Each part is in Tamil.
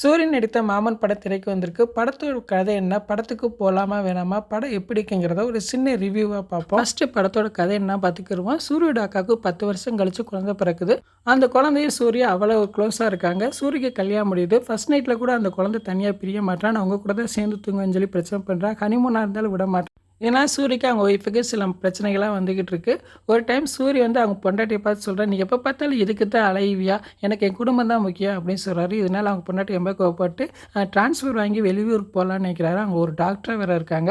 சூரியன் நடித்த மாமன் படம் திரைக்கு வந்திருக்கு. படத்தோட கதை என்ன? படத்துக்கு போகலாமா வேணாமா? படம் எப்படி இருக்குங்கிறத ஒரு சின்ன ரிவ்யூவாக பார்ப்போம். ஃபஸ்ட்டு படத்தோட கதை என்ன பார்த்துக்கிடுவோம் சூரியோட அக்காவுக்கு பத்து வருஷம் கழிச்சு குழந்தை பிறக்குது. அந்த குழந்தைய சூர்யா அவ்வளோ க்ளோஸாக இருக்காங்க. சூரியக்கு கல்யாணம் முடியுது. ஃபர்ஸ்ட் நைட்டில் கூட அந்த குழந்தை தனியாக பிரிய மாட்டான் அவங்க கூட தான் சேர்ந்து தூங்குன்னு சொல்லி பிரச்சனை பண்ணுறான் ஹனிமூனாக இருந்தாலும் விட மாட்டான் ஏன்னா சூரியக்கு அவங்க ஒய்ஃபுக்கு சில பிரச்சனைகள்லாம் வந்துக்கிட்டு இருக்கு. ஒரு டைம் சூரிய வந்து அவங்க பொண்டாட்டியை பார்த்து சொல்கிறேன் நீ எப்போ பார்த்தாலும் இதுக்கு தான் அலைவியா எனக்கு என் குடும்பம் தான் முக்கியம் அப்படின்னு சொல்கிறாரு இதனால் அவங்க பொண்டாட்டி ரொம்ப கோவப்பட்டு ட்ரான்ஸ்ஃபர் வாங்கி வெளியூருக்கு போகலான்னு நினைக்கிறாரு. அவங்க ஒரு டாக்டர் வேறு இருக்காங்க.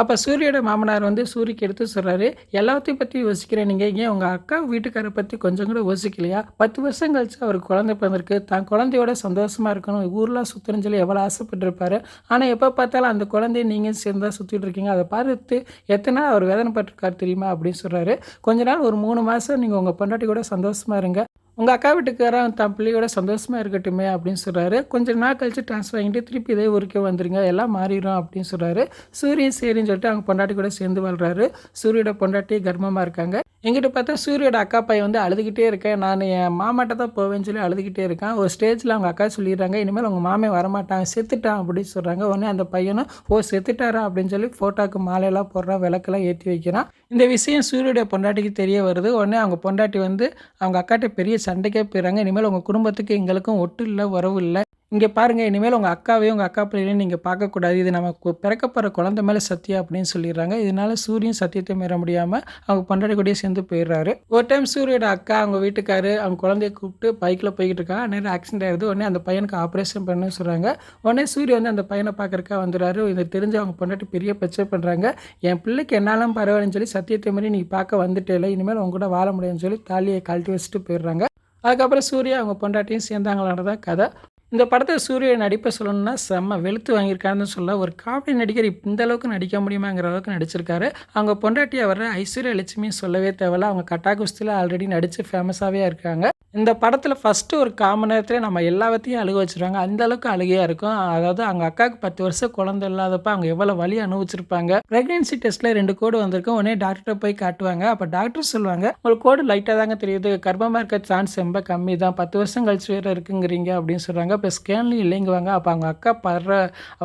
அப்போ சூரியோட மாமனார் வந்து சூரிக்கு எடுத்து சொல்கிறாரு எல்லாத்தையும் பற்றி யோசிக்கிறேன். நீங்கள் ஏன் உங்கள் அக்கா வீட்டுக்காரை பற்றி கொஞ்சம் கூட யோசிக்கலையா? பத்து வருஷம் கழிச்சு அவருக்கு குழந்தை பிறந்திருக்கு. தான் குழந்தையோட சந்தோஷமாக இருக்கணும். ஊர்லாம் சுற்றுன்னு சொல்லி எவ்வளோ ஆசைப்பட்டிருப்பாரு. ஆனால் எப்போ பார்த்தாலும் அந்த குழந்தைய நீங்கள் சேர்ந்தா சுற்றிட்டு இருக்கீங்க. அதை பார்த்து எத்தனை நாள் அவர் வேதனைப்பட்டிருக்கார் தெரியுமா? அப்படின்னு சொல்கிறாரு கொஞ்ச நாள் ஒரு மூணு மாதம் நீங்கள் உங்கள் பொண்டாட்டி கூட சந்தோஷமாக இருங்க. உங்கள் அக்கா வீட்டுக்காரன் தன் பிள்ளையோட சந்தோஷமாக இருக்கட்டுமே அப்படின்னு சொல்கிறாரு கொஞ்சம் நாள் கழிச்சு ட்ரான்ஸ்ஃபர் வாங்கிட்டு திருப்பி இதே ஊருக்கே வந்துருங்க எல்லாம் மாறிடும் அப்படின்னு சொல்கிறாரு சூரியன் சரின்னு சொல்லிட்டு அவங்க பொண்டாட்டி கூட சேர்ந்து வாழ்கிறாரு சூரியோட பொண்டாட்டி கர்ப்பமாக இருக்காங்க. எங்கிட்ட பார்த்தா சூரியோட அக்கா பையன் வந்து அழுதுகிட்டே இருக்கேன். நான் என் மாமாட்ட தான் போவேன்னு சொல்லி அழுதுகிட்டே இருக்கேன். ஒரு ஸ்டேஜில் அவங்க அக்கா சொல்லிடுறாங்க இனிமேல் அவங்க மாமே வரமாட்டாங்க செத்துட்டான் அப்படின்னு சொல்கிறாங்க உடனே அந்த பையனும் ஓ செத்துட்டாரா? அப்படின்னு சொல்லி ஃபோட்டோக்கு மாலையெல்லாம் போடுறான் விளக்கெல்லாம் ஏற்றி வைக்கிறான். இந்த விஷயம் சூரியோட பொண்டாட்டிக்கு தெரிய வருது. உடனே அவங்க பொண்டாட்டி வந்து அவங்க அக்காட்ட பெரிய சண்டைக்கே போயிடுறாங்க. இனிமேல் உங்கள் குடும்பத்துக்கு எங்களுக்கும் ஒட்டு இல்லை உறவு இல்லை. இங்கே பாருங்கள் இனிமேல் உங்கள் அக்காவையும் உங்கள் அக்கா பிள்ளைகளையும் நீங்கள் பார்க்கக்கூடாது. இது நமக்கு பிறக்கப்படுற குழந்த மேலே சத்தியா அப்படின்னு சொல்லிடுறாங்க. இதனால சூரியன் சத்தியத்தை மீற முடியாமல் அவங்க பண்டாடி கூடயே சேர்ந்து போயிடுறாரு. ஒரு டைம் சூரியோட அக்கா அவங்க வீட்டுக்காரு அவங்க குழந்தைய கூப்பிட்டு பைக்கில் போய்கிட்டு இருக்காங்க நேரம் ஆக்சிடென்ட் ஆயிடுது. உடனே அந்த பையனுக்கு ஆப்ரேஷன் பண்ணுன்னு சொல்கிறாங்க உடனே சூரிய வந்து அந்த பையனை பார்க்குறக்கா வந்துடுறாரு. இதை தெரிஞ்சு அவங்க பொண்டாட்டி பெரிய பிரச்சனை பண்ணுறாங்க என் பிள்ளைக்கு என்னாலும் பரவாயில்லன்னு சொல்லி சத்தியத்தை மாதிரி நீ பார்க்க வந்துட்டே இனிமேல் அவங்க கூட வாழ முடியும்னு சொல்லி தாலியை கழட்டி வச்சுட்டு போயிடுறாங்க. அதுக்கப்புறம் சூர்யா அவங்க பொண்டாட்டியும் சேர்ந்தாங்களான்றதான் கதை. இந்த படத்தை சூரிய நடிப்பை சொல்லணும்னா செம்ம வெளுத்து வாங்கியிருக்காருன்னு சொல்ல ஒரு காமெடி நடிகர் இந்த அளவுக்கு நடிக்க முடியுமாங்கிற அளவுக்கு நடிச்சிருக்காரு. அவங்க பொண்டாட்டியை வர ஐஸ்வர்யா லட்சுமி சொல்லவே தேவையில்ல. அவங்க கட்டா குஸ்தியில் ஆல்ரெடி நடித்து ஃபேமஸாகவே இருக்காங்க. இந்த படத்தில் ஃபஸ்ட்டு ஒரு காமன் நேரத்தில் நம்ம எல்லாத்தையும் அழுக வச்சுருவாங்க. அந்த அளவுக்கு அழுகையாக இருக்கும். அதாவது அவங்க அக்காவுக்கு பத்து வருஷம் குழந்தை இல்லாதப்ப அவங்க எவ்வளோ வழி அனுபவிச்சிருப்பாங்க. ப்ரெக்னென்சி டெஸ்ட்டில் ரெண்டு கோடு வந்திருக்கும். உடனே டாக்டர்கிட்ட போய் காட்டுவாங்க. அப்போ டாக்டர் சொல்லுவாங்க உங்களுக்கு கோடு லைட்டாக தாங்க தெரியுது. கர்ப்பமாக இருக்க சான்ஸ் ரொம்ப கம்மி தான். பத்து வருஷம் கழிச்சு வேறு இருக்குங்கிறீங்க அப்படின்னு சொல்கிறாங்க இப்போ ஸ்கேன்லையும் இல்லைங்குவாங்க. அப்போ அவங்க அக்கா படுற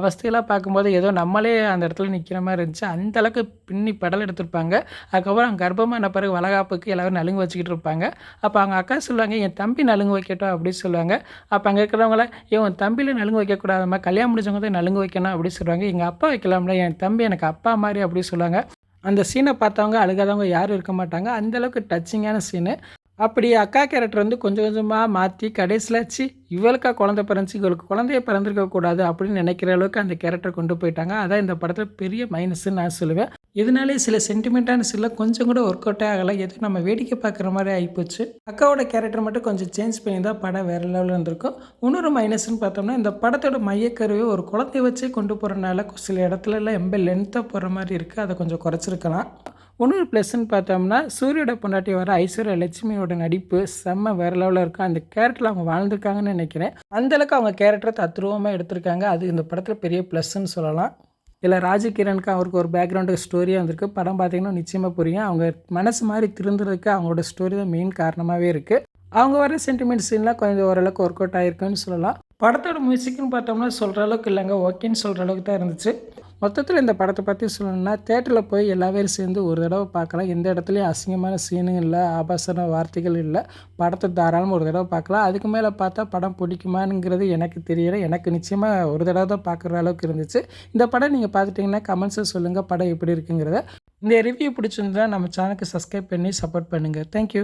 அவஸ்தையெல்லாம் பார்க்கும்போது ஏதோ நம்மளே அந்த இடத்துல நிற்கிற மாதிரி இருந்துச்சு. அந்த அளவுக்கு பின்னி படல் எடுத்திருப்பாங்க. அதுக்கப்புறம் அவங்க கர்ப்பமான பிறகு வளகாப்புக்கு எல்லோரும் நலுங்கு வச்சுக்கிட்டு இருப்பாங்க. அப்போ அவங்க அக்கா சொல்லுவாங்க என் தம்பி நலுங்கு வைக்கட்டும் அப்படின்னு சொல்லுவாங்க. அப்போ அங்கே இருக்கிறவங்கள ஏன் உன் தம்பியில் நலுங்கு வைக்கக்கூடாதுமா கல்யாணம் முடிஞ்சவங்க தான் நலுங்கு வைக்கணும். அப்படின்னு சொல்லுவாங்க. எங்கள் அப்பா வைக்கலாம்ல. என் தம்பி எனக்கு அப்பா மாதிரி அப்படின்னு சொல்லுவாங்க. அந்த சீனை பார்த்தவங்க அழுகாதவங்க யாரும் இருக்க மாட்டாங்க. அந்தளவுக்கு டச்சிங்கான சீனு அப்படி அக்கா கேரக்டர் வந்து கொஞ்சம் கொஞ்சமாக மாற்றி கடைசியில் சி இவளுக்கா குழந்தை பிறந்துச்சு இவளுக்கு குழந்தைய பிறந்திருக்கக்கூடாது அப்படின்னு நினைக்கிற அளவுக்கு அந்த கேரக்டர் கொண்டு போயிட்டாங்க. அதான் இந்த படத்தில் பெரிய மைனஸ்ன்னு நான் சொல்லுவேன். இதனாலே சில சென்டிமெண்ட்டான சில கொஞ்சம் கூட ஒர்க் அவுட்டே ஆகலை. எதுவும் நம்ம வேடிக்கை பார்க்குற மாதிரி ஆகிப்போச்சு அக்காவோட கேரக்டர் மட்டும் கொஞ்சம் சேஞ்ச் பண்ணி தான் படம் வேறு லெவலில் இருந்திருக்கும். இன்னொரு மைனஸ்ன்னு பார்த்தோம்னா இந்த படத்தோட மையக்கருவே ஒரு குழந்தைய வச்சே கொண்டு போகிறனால சில இடத்துலலாம் ரொம்ப எம்ப லென்த்தாக போகிற மாதிரி இருக்குது அதை கொஞ்சம் குறைச்சிருக்கலாம். இன்னொரு ப்ளஸ்ன்னு பார்த்தோம்னா சூரியோட பொண்டாட்டி வர ஐஸ்வர்யா லட்சுமியோட நடிப்பு செம்ம வேறு லெவலில் இருக்கும். அந்த கேரக்டரில் அவங்க வாழ்ந்துருக்காங்கன்னு நினைக்கிறேன். அந்தளவுக்கு அவங்க கேரக்டரை தத்ரூபமாக எடுத்திருக்காங்க. அது இந்த படத்தில் பெரிய ப்ளஸ்ன்னு சொல்லலாம். இதில் ராஜகிரனுக்கு அவருக்கு ஒரு பேக்ரவுண்டு ஸ்டோரியாக வந்திருக்கு. படம் பார்த்திங்கன்னா நிச்சயமாக புரியும். அவங்க மனசு மாதிரி திருந்துறதுக்கு அவங்களோட ஸ்டோரி தான் மெயின் காரணமாகவே இருக்குது அவங்க வர சென்டிமெண்ட் சீன்லாம் கொஞ்சம் ஓரளவுக்கு ஒர்க் அவுட் ஆகிருக்குன்னு சொல்லலாம். படத்தோட மியூசிக்னு பார்த்தோம்னா சொல்கிற அளவுக்கு இல்லைங்க. ஓகேன்னு சொல்கிற அளவுக்கு தான் இருந்துச்சு. மொத்தத்தில் இந்த படத்தை பற்றி சொல்லணும்னா தேட்டரில் போய் எல்லா பேரும் சேர்ந்து ஒரு தடவை பார்க்கலாம். எந்த இடத்துலையும் அசிங்கமான சீனும் இல்லை ஆபாசன வார்த்தைகள் இல்லை. படத்தை தாராளமாக ஒரு தடவை பார்க்கலாம். அதுக்கு மேலே பார்த்தா படம் பிடிக்குமானுங்கிறது எனக்கு தெரியல. எனக்கு நிச்சயமாக ஒரு தடவை தான் பார்க்குற அளவுக்கு இருந்துச்சு. இந்த படம் நீங்கள் பார்த்துட்டிங்கன்னா கமெண்ட்ஸை சொல்லுங்கள் படம் எப்படி இருக்குங்கிறத. இந்த ரிவ்யூ பிடிச்சிருந்தா நம்ம சேனலுக்கு சப்ஸ்கிரைப் பண்ணி சப்போர்ட் பண்ணுங்கள் தேங்க்யூ